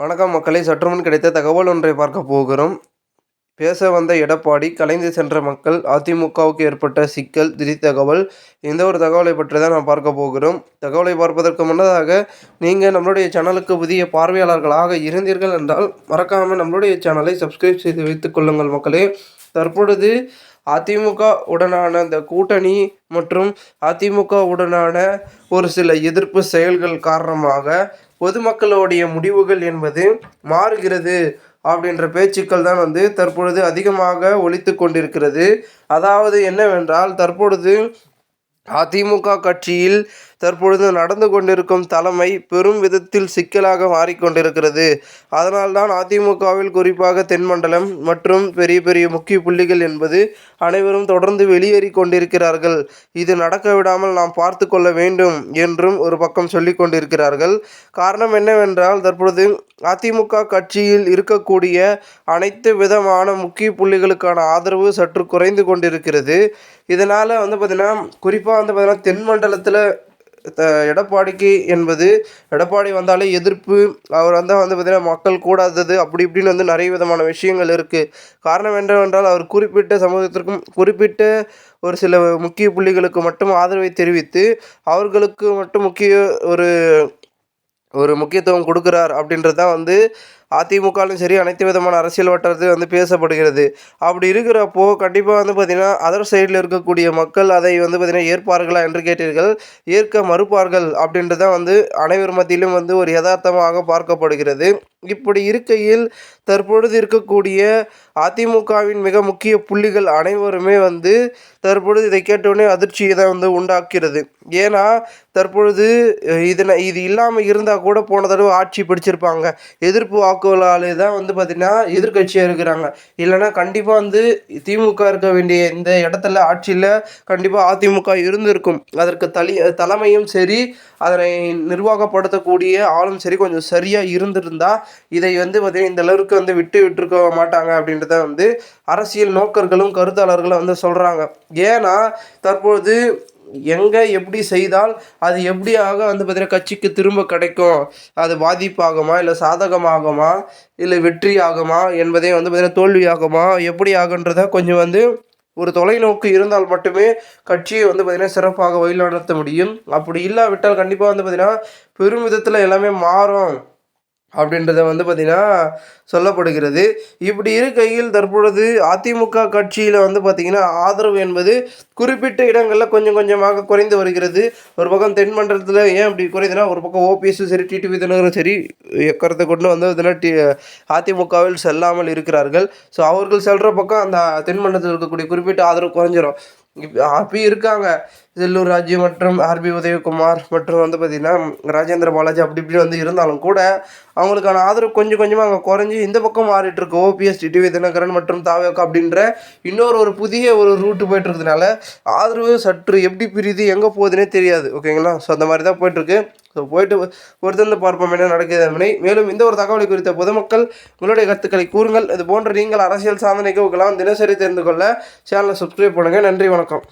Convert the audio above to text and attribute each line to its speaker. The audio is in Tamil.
Speaker 1: வணக்கம் மக்களை. சற்றுமுன் கிடைத்த தகவல் ஒன்றை பார்க்க போகிறோம். பேச வந்த எடப்பாடி கலைந்து சென்ற மக்கள் அதிமுகவுக்கு ஏற்பட்ட சிக்கல் திடீர் தகவல் இந்த ஒரு தகவலை பற்றி தான் நாம் பார்க்க போகிறோம். தகவலை பார்ப்பதற்கு முன்னதாக நீங்கள் நம்மளுடைய சேனலுக்கு புதிய பார்வையாளர்களாக இருந்தீர்கள் என்றால் மறக்காமல் நம்மளுடைய சேனலை சப்ஸ்கிரைப் செய்து வைத்துக் கொள்ளுங்கள் மக்களே. தற்பொழுது அதிமுக உடனான இந்த கூட்டணி மற்றும் அதிமுக உடனான ஒரு சில எதிர்ப்பு செயல்கள் காரணமாக பொதுமக்களுடைய முடிவுகள் என்பது மாறுகிறது அப்படின்ற பேச்சுக்கள் தான் வந்து தற்பொழுது அதிகமாக ஒழித்து கொண்டிருக்கிறது. அதாவது என்னவென்றால் தற்பொழுது அதிமுக கட்சியில் தற்பொழுது நடந்து கொண்டிருக்கும் தலைமை பெரும் விதத்தில் சிக்கலாக மாறிக்கொண்டிருக்கிறது. அதனால்தான் அதிமுகவில் குறிப்பாக தென்மண்டலம் மற்றும் பெரிய பெரிய முக்கிய புள்ளிகள் என்பது அனைவரும் தொடர்ந்து வெளியேறி கொண்டிருக்கிறார்கள். இது நடக்க விடாமல் நாம் பார்த்து கொள்ள வேண்டும் என்றும் ஒரு பக்கம் சொல்லி கொண்டிருக்கிறார்கள். காரணம் என்னவென்றால் தற்பொழுது அதிமுக கட்சியில் இருக்கக்கூடிய அனைத்து விதமான முக்கிய புள்ளிகளுக்கான ஆதரவு சற்று குறைந்து கொண்டிருக்கிறது. இதனால் வந்து பார்த்திங்கன்னா குறிப்பாக வந்து பார்த்திங்கன்னா தென் மண்டலத்தில் எடப்பாடிக்கு என்பது எடப்பாடி வந்தாலே எதிர்ப்பு அவர் வந்தால் வந்து பார்த்திங்கன்னா மக்கள் கூடாதது அப்படி இப்படின்னு வந்து நிறைய விதமான விஷயங்கள் இருக்குது காரணம் என்னவென்றால் அவர் குறிப்பிட்ட சமூகத்திற்கும் குறிப்பிட்ட ஒரு சில முக்கிய புள்ளிகளுக்கு மட்டும் ஆதரவை தெரிவித்து அவர்களுக்கு மட்டும் முக்கிய ஒரு ஒரு முக்கியத்துவம் கொடுக்குறார் அப்படின்றது தான் வந்து அதிமுகலும் சரி அனைத்து விதமான அரசியல் வட்டாரத்தில் வந்து பேசப்படுகிறது. அப்படி இருக்கிறப்போ கண்டிப்பாக வந்து பார்த்திங்கன்னா அதர் சைடில் இருக்கக்கூடிய மக்கள் அதை வந்து பார்த்திங்கன்னா ஏற்பார்களா என்று கேட்டீர்கள். ஏற்க மறுப்பார்கள் அப்படின்றத வந்து அனைவர் மத்தியிலும் வந்து ஒரு யதார்த்தமாக பார்க்கப்படுகிறது. இப்படி இருக்கையில் தற்பொழுது இருக்கக்கூடிய அதிமுகவின் மிக முக்கிய புள்ளிகள் அனைவருமே வந்து தற்பொழுது இதை கேட்டவுடனே அதிர்ச்சியை தான் வந்து உண்டாக்கிறது ஏன்னா தற்பொழுது இதனை இது இல்லாமல் இருந்தால் கூட போன தடவை ஆட்சி பிடிச்சிருப்பாங்க. எதிர்ப்பு வாக்குகளாலே தான் வந்து பார்த்திங்கன்னா எதிர்கட்சியாக இருக்கிறாங்க. இல்லைனா கண்டிப்பாக வந்து திமுக இருக்க வேண்டிய இந்த இடத்துல ஆட்சியில் கண்டிப்பாக அதிமுக இருந்திருக்கும். அதற்கு தலி தலைமையும் சரி அதனை நிர்வாகப்படுத்தக்கூடிய ஆளும் சரி கொஞ்சம் சரியாக இருந்திருந்தால் இதை வந்து பார்த்திங்கன்னா இந்த அளவுக்கு வந்து விட்டு விட்டுருக்க மாட்டாங்க அப்படின்றத வந்து அரசியல் நோக்கர்களும் கருத்தாளர்களும் வந்து சொல்கிறாங்க ஏன்னா தற்பொழுது எங்கே எப்படி செய்தால் அது எப்படியாக வந்து பார்த்திங்கன்னா கட்சிக்கு திரும்ப கிடைக்கும்? அது பாதிப்பாகுமா? இல்லை சாதகமாகுமா? இல்லை வெற்றி ஆகுமா என்பதே வந்து பார்த்திங்கன்னா தோல்வி ஆகுமா எப்படி ஆகுன்றத கொஞ்சம் வந்து ஒரு தொலைநோக்கு இருந்தால் மட்டுமே கட்சியை வந்து பார்த்திங்கன்னா சிறப்பாக வழிநடத்த முடியும். அப்படி இல்லாவிட்டால் கண்டிப்பாக வந்து பார்த்திங்கன்னா பெரும் விதத்தில் எல்லாமே மாறும். அப்படின்றத வந்து பார்த்திங்கன்னா சொல்லப்படுகிறது. இப்படி இருக்கையில் தற்பொழுது அதிமுக கட்சியில் வந்து பார்த்திங்கன்னா ஆதரவு என்பது குறிப்பிட்ட இடங்களில் கொஞ்சம் கொஞ்சமாக குறைந்து வருகிறது. ஒரு பக்கம் தென் மண்டலத்தில் ஏன் அப்படி குறையுதுன்னா ஒரு பக்கம் ஓபிஎஸும் சரி டிடிவி தினகரும் சரி எக்கரத்தை கொண்டு வந்து பார்த்தீங்கன்னா டி அதிமுகவில் செல்லாமல் இருக்கிறார்கள். ஸோ அவர்கள் செல்கிற பக்கம் அந்த தென் மண்டலத்தில் இருக்கக்கூடிய குறிப்பிட்ட ஆதரவு குறைஞ்சிரும். அப்படி இருக்காங்க. செல்லூர் ராஜு மற்றும் ஆர்பி உதயகுமார் மற்றும் வந்து பார்த்திங்கன்னா ராஜேந்திர பாலாஜி அப்படி இப்படி வந்து இருந்தாலும் கூட அவங்களுக்கான ஆதரவு கொஞ்சம் கொஞ்சமாக அங்கே குறைஞ்சி இந்த பக்கம் மாறிட்டு இருக்கு. ஓபிஎஸ் டிடிவி தினகரன் மற்றும் தாவேக்கா அப்படின்ற இன்னொரு ஒரு புதிய ஒரு ரூட்டு போயிட்டு இருக்கிறதுனால ஆதரவு சற்று எப்படி பிரியுது எங்கே போகுதுன்னே தெரியாது. ஓகேங்களா ஸோ அந்த மாதிரி தான் போயிட்டுருக்கு ஸோ போயிட்டு பொறுத்திருந்து பார்ப்போம் என்ன நடக்குது அப்படின்னே. மேலும் இந்த ஒரு தகவலை குறித்த பொதுமக்கள் உங்களுடைய கருத்துக்களை கூறுங்கள். இது போன்ற நீங்கள் அரசியல் சாதனைக்கு நிகழ்வுகளாம் தினசரி தெரிந்து கொள்ள சேனலை சப்ஸ்கிரைப் பண்ணுங்கள் நன்றி வணக்கம்.